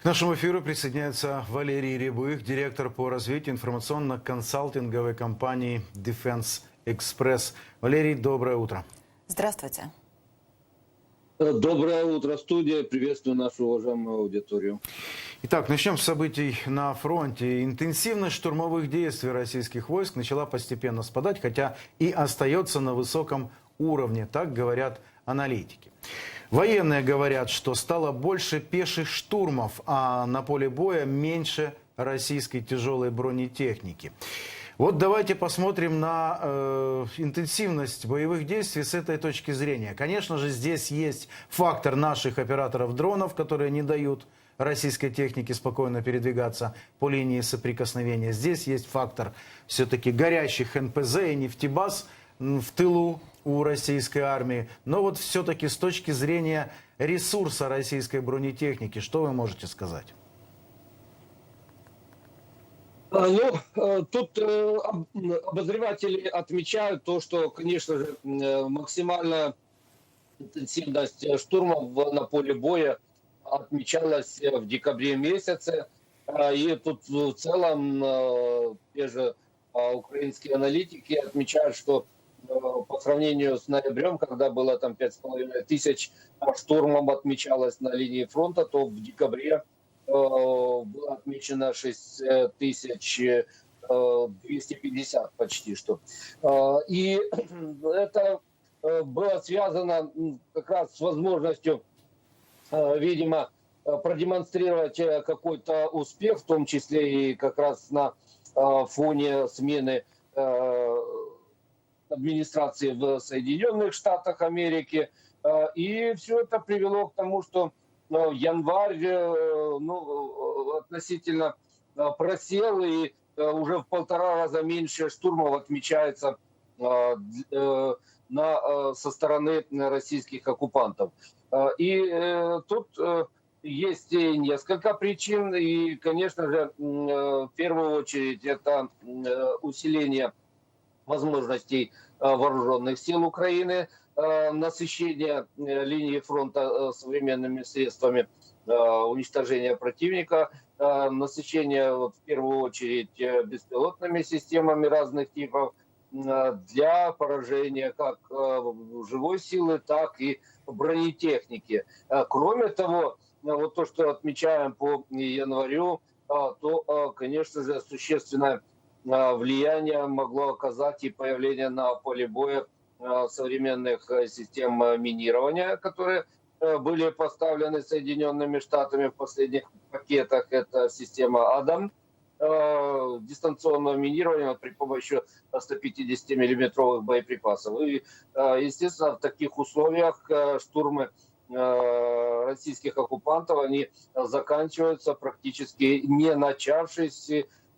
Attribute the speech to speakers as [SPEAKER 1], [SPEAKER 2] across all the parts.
[SPEAKER 1] К нашему эфиру присоединяется Валерий Рябых, директор по развитию информационно-консалтинговой компании Defense Express. Валерий, доброе утро.
[SPEAKER 2] Здравствуйте.
[SPEAKER 3] Доброе утро, студия. Приветствую нашу уважаемую аудиторию.
[SPEAKER 1] Итак, начнем с событий на фронте. Интенсивность штурмовых действий российских войск начала постепенно спадать, хотя и остается на высоком уровне, так говорят аналитики. Военные говорят, что стало больше пеших штурмов, а на поле боя меньше российской тяжелой бронетехники. Вот давайте посмотрим на э, интенсивность боевых действий с этой точки зрения. Конечно же, здесь есть фактор наших операторов дронов, которые не дают российской технике спокойно передвигаться по линии соприкосновения. Здесь есть фактор все-таки горящих НПЗ и нефтебаз в тылу у российской армии. Но вот все-таки с точки зрения ресурса российской бронетехники, что вы можете сказать?
[SPEAKER 3] А, ну, э, тут э, обозреватели отмечают то, что, конечно же, э, максимальная интенсивность штурмов на поле боя отмечалась в декабре месяце. А, и тут в целом те же а, украинские аналитики отмечают, что по сравнению с ноябрем, когда было там 5,5 тысяч штурмов отмечалось на линии фронта, то в декабре э, было отмечено 6 тысяч 250 э, почти что. Э, и это было связано как раз с возможностью, видимо, продемонстрировать какой-то успех, в том числе и как раз на фоне смены администрации в Соединенных Штатах Америки. Э, и все это привело к тому, что ну, январь э, ну, относительно э, просел, и уже в полтора раза меньше штурмов отмечается на, со стороны российских оккупантов. И тут есть несколько причин, и, конечно же, в первую очередь это усиление возможностей э, вооруженных сил Украины, э, насыщение э, линии фронта современными средствами уничтожения противника, насыщение вот, в первую очередь беспилотными системами разных типов для поражения как живой силы, так и бронетехники. Кроме того, вот то, что отмечаем по январю, то, конечно же, существенная влияние могло оказать и появление на поле боя современных э, систем э, минирования, которые э, были поставлены Соединенными Штатами в последних пакетах. Это система «Адам», дистанционного минирования при помощи 150 миллиметровых боеприпасов. И, естественно, в таких условиях штурмы российских оккупантов, они заканчиваются практически не начавшись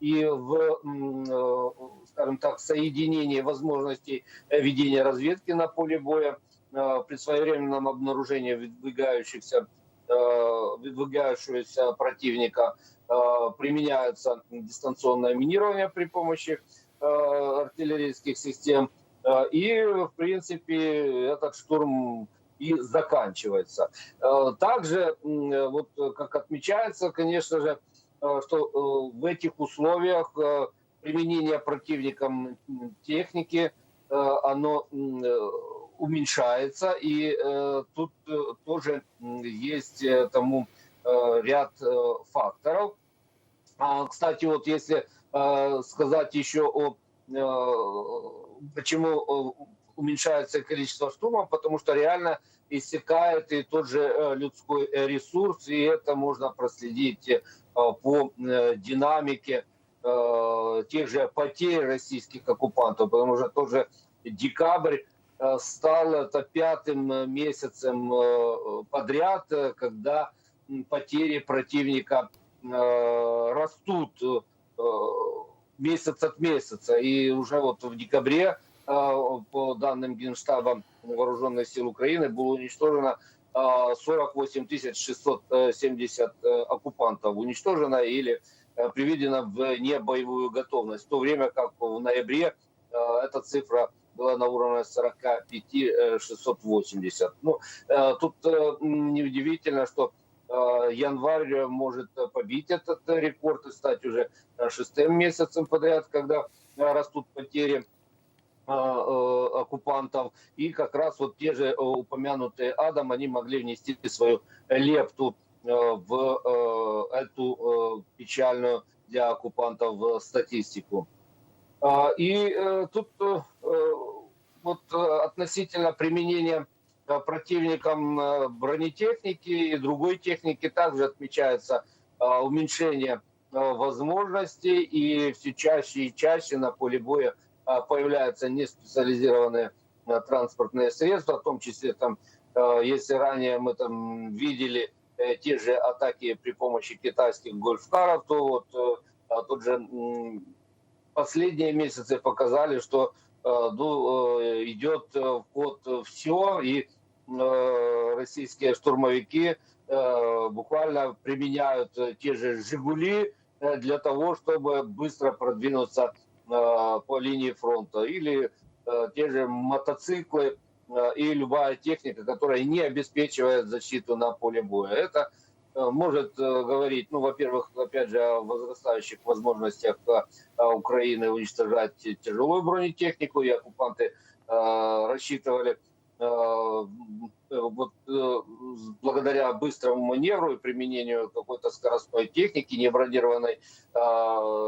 [SPEAKER 3] и в, э, скажем так, соединении возможностей ведения разведки на поле боя э, при своевременном обнаружении выдвигающихся э, выдвигающегося противника применяется дистанционное минирование при помощи артиллерийских систем. И, в принципе, этот штурм и заканчивается. Также, вот как отмечается, конечно же, что э, в этих условиях э, применение противником техники, оно уменьшается, и тут тоже есть тому ряд факторов. А, кстати, вот если сказать еще о почему уменьшается количество штурмов, потому что реально иссякает и тот же людской ресурс, и это можно проследить Э, по э, динамике э, тех же потерь российских оккупантов, потому что тоже декабрь стал это пятым месяцем подряд, когда потери противника растут месяц от месяца. И уже вот в декабре, по данным Генштаба Вооруженных сил Украины, было уничтожено 48 670 э, оккупантов уничтожено или э, приведено в небоевую готовность, в то время как в ноябре э, эта цифра была на уровне 45 680. Ну, тут неудивительно, что э, январь может побить этот рекорд и стать уже э, шестым месяцем подряд, когда э, растут потери э, э, оккупантов. И как раз вот те же э, упомянутые Адам, они могли внести свою лепту э, в э, эту э, печальную для оккупантов э, статистику. А, И э, тут э, э, вот э, относительно применения э, противником э, бронетехники и другой техники также отмечается э, уменьшение э, возможностей и все чаще и чаще на поле боя э, появляются неспециализированные э, транспортные средства, в том числе там, э, если ранее мы там видели э, те же атаки при помощи китайских гольфкаров, то вот э, а тут же последние месяцы показали, что ну, э, идет в все, и российские штурмовики буквально применяют те же «Жигули» для того, чтобы быстро продвинуться по линии фронта. Или э, те же мотоциклы э, и любая техника, которая не обеспечивает защиту на поле боя. Это э, может э, говорить, ну, во-первых, опять же, о возрастающих возможностях э, Украины уничтожать тяжелую бронетехнику, и оккупанты э, рассчитывали э, вот э, благодаря быстрому маневру и применению какой-то скоростной техники, не бронированной, э,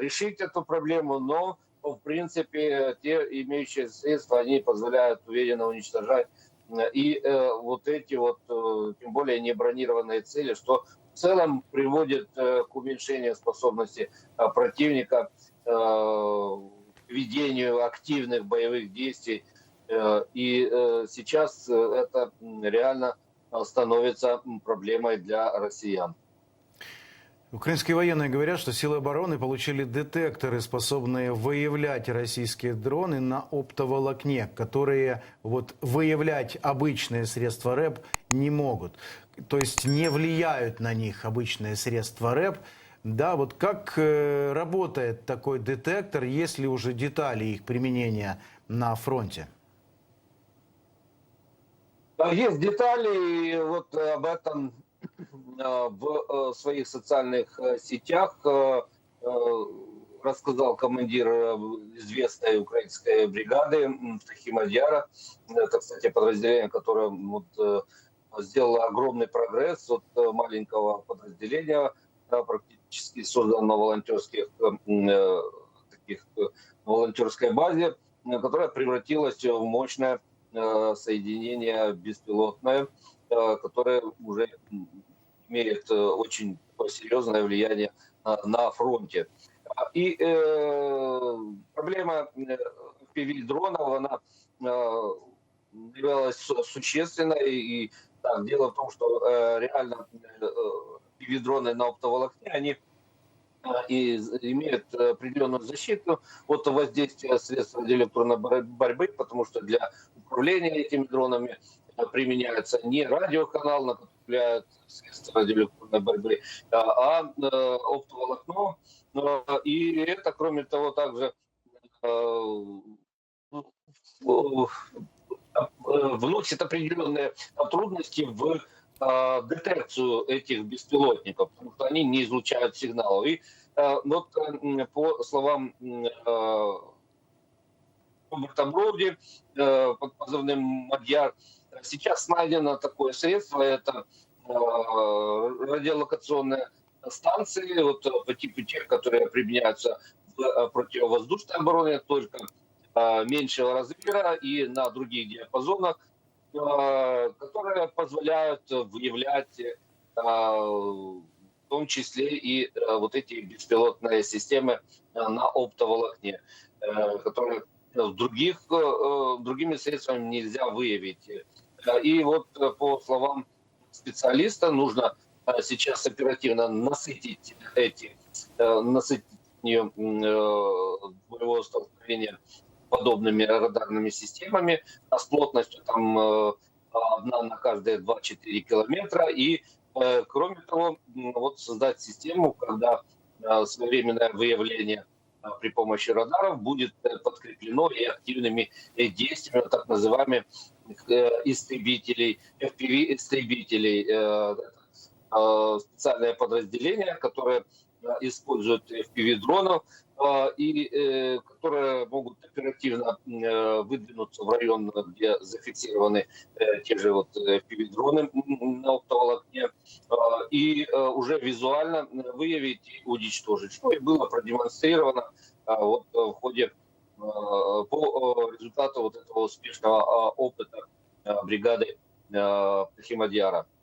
[SPEAKER 3] решить эту проблему, но в принципе те имеющие средства, они позволяют уверенно уничтожать э, и э, вот эти вот, э, тем более не бронированные цели, что в целом приводит э, к уменьшению способности э, противника э, к ведению активных боевых действий Э, И э, сейчас э, это реально э, становится проблемой для россиян.
[SPEAKER 1] Украинские военные говорят, что силы обороны получили детекторы, способные выявлять российские дроны на оптоволокне, которые вот выявлять обычные средства РЭП не могут. То есть не влияют на них обычные средства РЭП. Да, вот как э, работает такой детектор, есть ли уже детали их применения на фронте?
[SPEAKER 3] Есть детали, вот э, об этом в э, своих социальных э, сетях э, э, рассказал командир э, известной украинской бригады Тахимадьяра. Это, кстати, подразделение, которое вот, э, сделало огромный прогресс от э, маленького подразделения, практически созданного на волонтерских э, таких э, волонтерской базе, э, которая превратилась в мощное э, соединение беспилотное, э, которое уже имеет э, очень серьезное влияние на, фронте. А, И э, проблема FPV-дронов, она э, являлась су- существенной. И так, дело в том, что э, реально э, FPV-дроны на оптоволокне, они э, и имеют определенную защиту от воздействия средств радиоэлектронной бор- борьбы, потому что для управления этими дронами э, применяется не радиоканал, на влияют средства радиоэлектронной борьбы, а, а, оптоволокно. И это, кроме того, также ну, вносит определенные трудности в э, детекцию этих беспилотников, потому что они не излучают сигналов. И вот по словам Роберта Броуди под позывным Мадьяр, сейчас найдено такое средство, это э, радиолокационные станции, вот э, по типу тех, которые применяются в э, противовоздушной обороне, только меньшего размера и на других диапазонах, которые позволяют выявлять в том числе и вот эти беспилотные системы на оптоволокне, которые других, другими средствами нельзя выявить. И вот э, по словам специалиста нужно э, сейчас оперативно насытить эти, э, насытить боевого столкновения подобными радарными системами а с плотностью там одна на каждые 2-4 километра. И кроме того, вот создать систему, когда своевременное выявление при помощи радаров будет подкреплено и активными действиями так называемых э, истребителей, FPV-истребителей. Э, э, специальные подразделения, которые э, используют FPV-дронов э, и э, которые могут оперативно э, выдвинуться в район, где зафиксированы э, те же вот FPV-дроны на оптоволокне, э, и э, уже визуально выявить и уничтожить, что и было продемонстрировано э, вот э, в ходе э, по э, результату вот этого успешного э, опыта э, бригады э, Химадиара.
[SPEAKER 2] Э,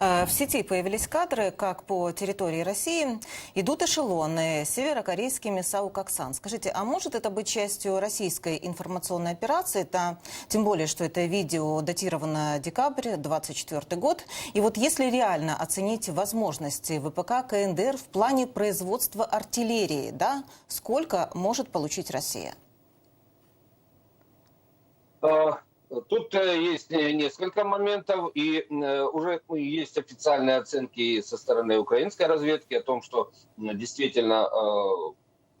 [SPEAKER 2] В сети появились кадры, как по территории России идут эшелоны с северокорейскими САУ «Коксан». Скажите, а может это быть частью российской информационной операции? Это, тем более, что это видео датировано декабрь 24 год. И вот если реально оценить возможности ВПК КНДР в плане производства артиллерии, да, сколько может получить Россия?
[SPEAKER 3] А, Тут э, есть э, несколько моментов, и э, уже есть официальные оценки со стороны украинской разведки о том, что действительно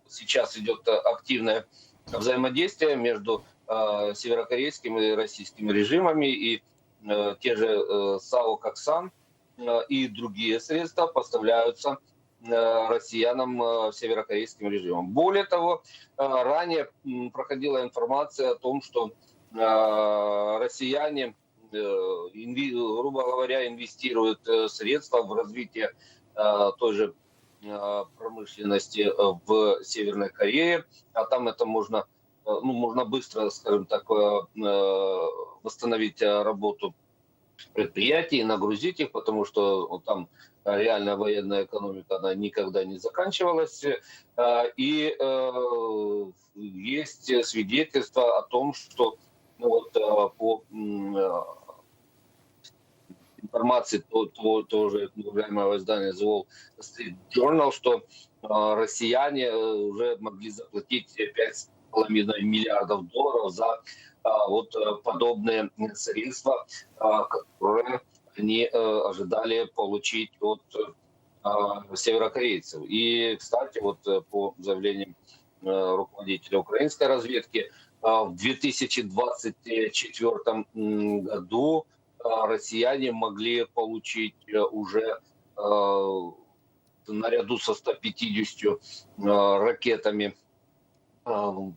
[SPEAKER 3] сейчас идет активное взаимодействие между северокорейским и российским режимами, и те же САУ «Коксан» и другие средства поставляются россиянам северокорейским режимом. Более того, ранее проходила информация о том, что россияне, э, грубо говоря, инвестируют э, средства в развитие э, той же э, промышленности э, в Северной Корее, а там это можно, э, ну, можно быстро, скажем так, э, э, восстановить э, работу предприятий, нагрузить их, потому что там реальная военная экономика, она никогда не заканчивалась. Э, И э, есть свидетельства о том, что ну, вот, э, по э, информации то, то, тоже уважаемого издания The Wall Street Journal, что э, россияне уже могли заплатить 5,5 миллиардов долларов за вот подобные средства, которые они ожидали получить от северокорейцев. И, кстати, вот по заявлениям руководителя украинской разведки, в 2024 м, году э, россияне могли получить э, уже э, наряду со 150 э, ракетами э,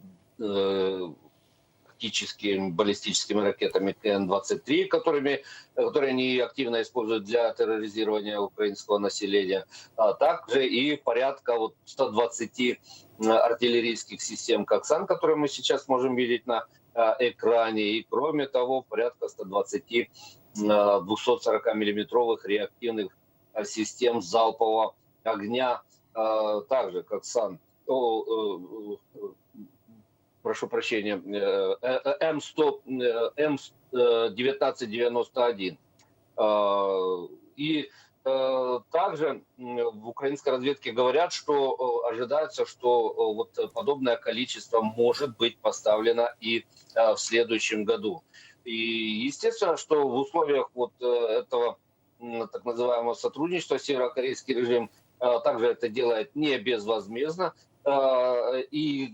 [SPEAKER 3] тактическими баллистическими ракетами КН-23, которыми, которые они активно используют для терроризирования украинского населения, а также и порядка вот 120 э, артиллерийских систем «Коксан», которые мы сейчас можем видеть на э, экране, и кроме того порядка 120 э, 240-миллиметровых реактивных э, систем залпового огня, э, также э, э, прошу прощения, э, э, М100, э, М1991. Э, И также в украинской разведке говорят, что ожидается, что вот подобное количество может быть поставлено и в следующем году. И естественно, что в условиях вот этого так называемого сотрудничества северокорейский режим также это делает не безвозмездно, и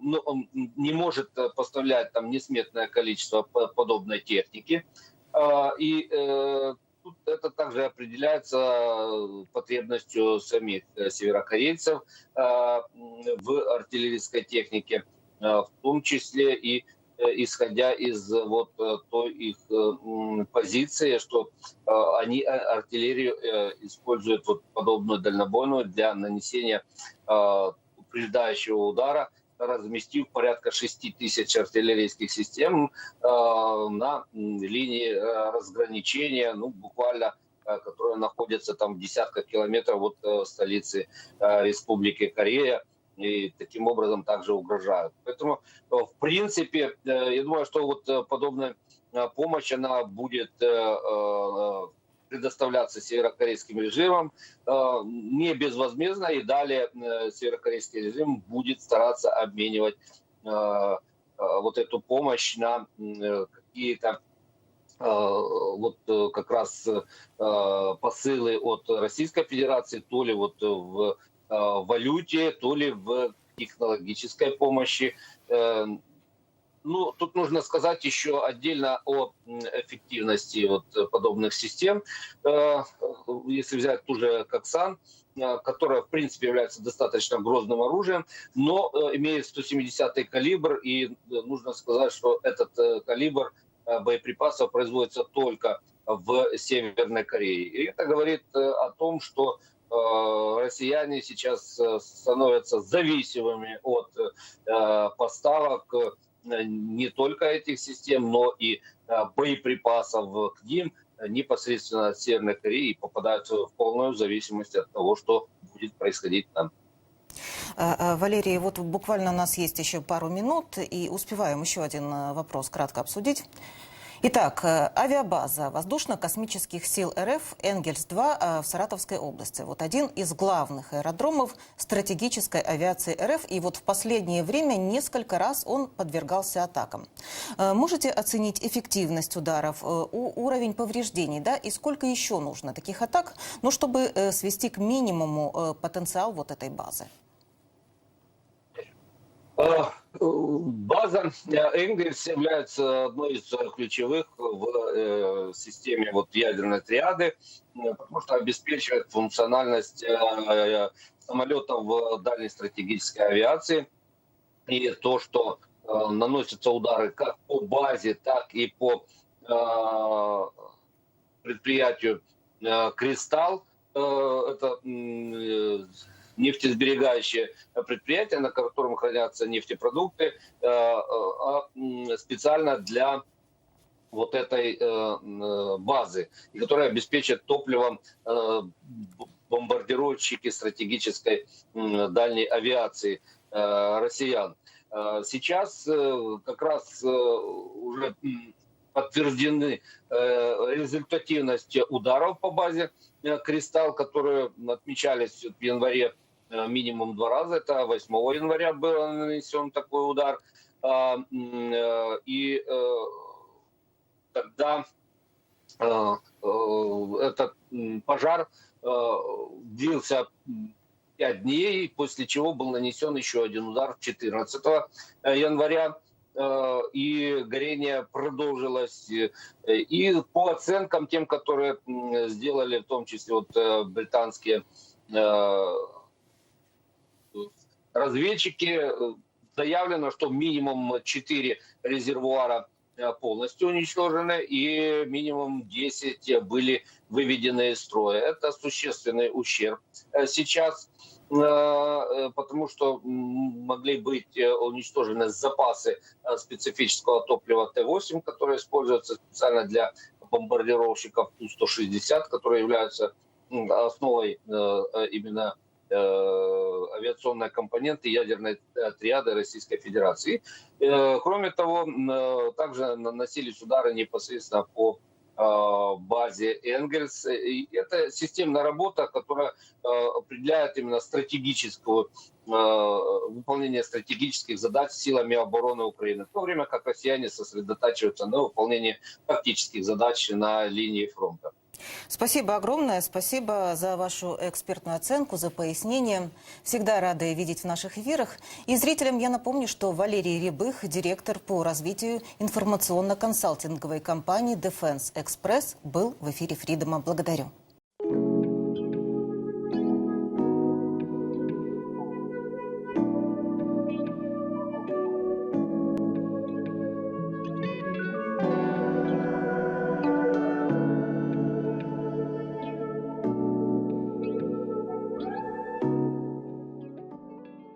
[SPEAKER 3] ну, не может э, поставлять там несметное количество по- подобной техники. А, И э, тут это также определяется э, потребностью самих северокорейцев в артиллерийской технике, в том числе и исходя из вот той их позиции, что они артиллерию используют вот подобную дальнобойную для нанесения упреждающего удара, разместив порядка 6 тысяч артиллерийских систем э, на линии э, разграничения, ну, буквально э, которые находятся там в десятках километров от столицы Республики Корея и таким образом также угрожают. Поэтому, в принципе, я думаю, что вот подобная помощь, она будет предоставляться северокорейским режимом э, не безвозмездно, и далее э, северокорейский режим будет стараться обменивать э, вот эту помощь на какие-то вот как раз посылы от Российской Федерации, то ли вот в валюте, то ли в технологической помощи. Ну, тут нужно сказать еще отдельно о эффективности вот э, подобных систем. Э, Если взять ту же Коксан, э, которая, в принципе, является достаточно грозным оружием, но имеет 170-й калибр, и нужно сказать, что этот калибр боеприпасов производится только в Северной Корее. И это говорит о том, что россияне сейчас становятся зависимыми от поставок не только этих систем, но и э, боеприпасов к ним э, непосредственно от Северной Кореи и попадают в полную зависимость от того, что будет происходить там.
[SPEAKER 2] А, а, Валерий, вот буквально у нас есть еще пару минут, и успеваем еще один э, вопрос кратко обсудить. Итак, э, авиабаза воздушно-космических сил РФ «Энгельс-2» э, в Саратовской области. Вот один из главных аэродромов стратегической авиации РФ. И вот в последнее время несколько раз он подвергался атакам. Э, Можете оценить эффективность ударов, уровень повреждений, да, и сколько еще нужно таких атак, ну, чтобы свести к минимуму потенциал вот этой базы?
[SPEAKER 3] Э, База э, Энгельс является одной из э, ключевых в э, системе вот ядерной триады, потому что обеспечивает функциональность самолетов в дальней стратегической авиации. И то, что наносятся удары как по базе, так и по предприятию «Кристалл», это нефтесберегающее предприятие, на котором хранятся нефтепродукты, э, э, а, специально для вот этой э, базы, которая обеспечит топливом бомбардировщики стратегической дальней авиации россиян. Сейчас как раз уже подтверждены результативность ударов по базе «Кристалл», которые отмечались в январе минимум два раза. Это 8 января был нанесен такой удар. А, э, И э, тогда э, э, этот пожар э, длился 5 дней, после чего был нанесен еще один удар 14 января. Э, И горение продолжилось. Э, И по оценкам тем, которые сделали, в том числе вот э, британские э, разведчики, э, заявлено, что минимум 4 резервуара э, полностью уничтожены и минимум 10 были выведены из строя. Это существенный ущерб э, сейчас, потому что могли быть уничтожены запасы специфического топлива Т-8, которое используется специально для бомбардировщиков Ту-160, которые являются основой именно э, авиационной компоненты ядерной триады Российской Федерации. Э, Кроме того, э, также наносились удары непосредственно по базе Энгельс. И это системная работа, которая определяет именно стратегическую выполнение стратегических задач силами обороны Украины, в то время как россияне сосредотачиваются на выполнении тактических задач на линии фронта.
[SPEAKER 2] Спасибо огромное. Спасибо за вашу экспертную оценку, за пояснение. Всегда рады видеть в наших эфирах. И зрителям я напомню, что Валерий Рябых, директор по развитию информационно-консалтинговой компании Defense Express, был в эфире Фридома. Благодарю.